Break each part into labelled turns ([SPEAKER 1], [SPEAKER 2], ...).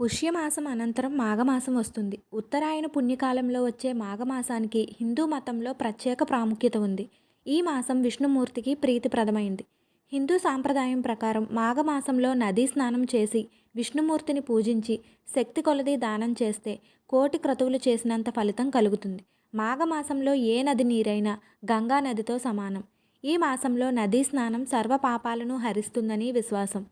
[SPEAKER 1] పుష్యమాసం అనంతరం మాఘమాసం వస్తుంది. ఉత్తరాయణ పుణ్యకాలంలో వచ్చే మాఘమాసానికి హిందూ మతంలో ప్రత్యేక ప్రాముఖ్యత ఉంది. ఈ మాసం విష్ణుమూర్తికి ప్రీతిప్రదమైంది. హిందూ సాంప్రదాయం ప్రకారం మాఘమాసంలో నదీ స్నానం చేసి విష్ణుమూర్తిని పూజించి శక్తి కొలది దానం చేస్తే కోటి క్రతువులు చేసినంత ఫలితం కలుగుతుంది. మాఘమాసంలో ఏ నది నీరైనా గంగా నదితో సమానం. ఈ మాసంలో నదీ స్నానం సర్వ పాపాలను హరిస్తుందని విశ్వాసం.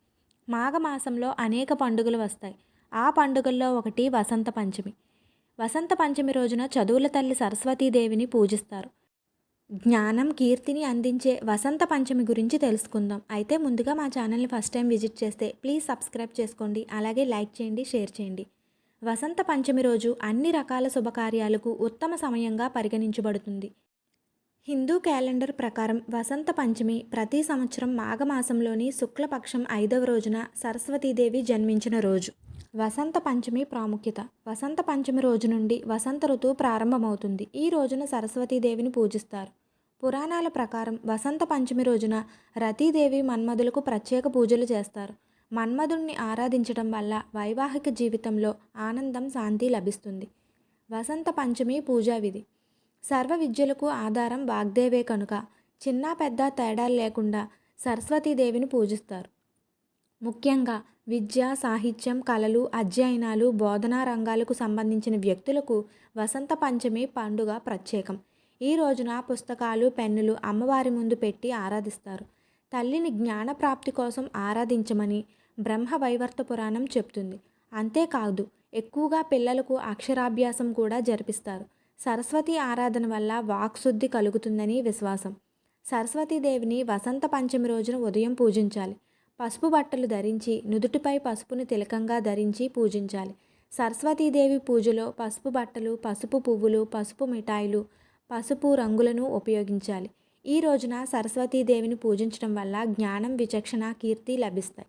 [SPEAKER 1] మాఘమాసంలో అనేక పండుగలు వస్తాయి. ఆ పండుగల్లో ఒకటి వసంత పంచమి. వసంత పంచమి రోజున చదువుల తల్లి సరస్వతీదేవిని పూజిస్తారు. జ్ఞానం కీర్తిని అందించే వసంత పంచమి గురించి తెలుసుకుందాం. అయితే ముందుగా మా ఛానల్ని ఫస్ట్ టైం విజిట్ చేస్తే ప్లీజ్ సబ్స్క్రైబ్ చేసుకోండి అలాగే లైక్ చేయండి షేర్ చేయండి. వసంత పంచమి రోజు అన్ని రకాల శుభకార్యాలకు ఉత్తమ సమయంగా పరిగణించబడుతుంది. హిందూ క్యాలెండర్ ప్రకారం వసంత పంచమి ప్రతి సంవత్సరం మాఘమాసంలోని శుక్లపక్షం ఐదవ రోజున సరస్వతీదేవి జన్మించిన రోజు. వసంత పంచమి ప్రాముఖ్యత. వసంత పంచమి రోజు నుండి వసంత ఋతువు ప్రారంభమవుతుంది. ఈ రోజున సరస్వతీదేవిని పూజిస్తారు. పురాణాల ప్రకారం వసంత పంచమి రోజున రతీదేవి మన్మధులకు ప్రత్యేక పూజలు చేస్తారు. మన్మధుణ్ణి ఆరాధించడం వల్ల వైవాహిక జీవితంలో ఆనందం శాంతి లభిస్తుంది. వసంత పంచమి పూజా విధి. సర్వ విద్యలకు ఆధారం వాగ్దేవే కనుక చిన్న పెద్ద తేడాలు లేకుండా సరస్వతీదేవిని పూజిస్తారు. ముఖ్యంగా విద్య సాహిత్యం కళలు అధ్యయనాలు బోధనా రంగాలకు సంబంధించిన వ్యక్తులకు వసంత పంచమి పండుగ ప్రత్యేకం. ఈ రోజున పుస్తకాలు పెన్నులు అమ్మవారి ముందు పెట్టి ఆరాధిస్తారు. తల్లిని జ్ఞానప్రాప్తి కోసం ఆరాధించమని బ్రహ్మ వైవర్త పురాణం చెప్తుంది. అంతేకాదు ఎక్కువగా పిల్లలకు అక్షరాభ్యాసం కూడా జరిపిస్తారు. సరస్వతి ఆరాధన వల్ల వాక్శుద్ధి కలుగుతుందని విశ్వాసం. సరస్వతీదేవిని వసంత పంచమి రోజున ఉదయం పూజించాలి. పసుపు బట్టలు ధరించి నుదుటిపై పసుపును తిలకంగా ధరించి పూజించాలి. సరస్వతీదేవి పూజలో పసుపు బట్టలు పసుపు పువ్వులు పసుపు మిఠాయిలు పసుపు రంగులను ఉపయోగించాలి. ఈ రోజున సరస్వతీదేవిని పూజించడం వల్ల జ్ఞానం విచక్షణ కీర్తి లభిస్తాయి.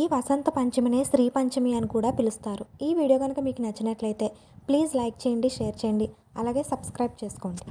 [SPEAKER 1] ఈ వసంత పంచమినే శ్రీ పంచమి అని కూడా పిలుస్తారు. ఈ వీడియో కనుక మీకు నచ్చినట్లయితే ప్లీజ్ లైక్ చేయండి షేర్ చేయండి అలాగే సబ్స్క్రైబ్ చేసుకోండి.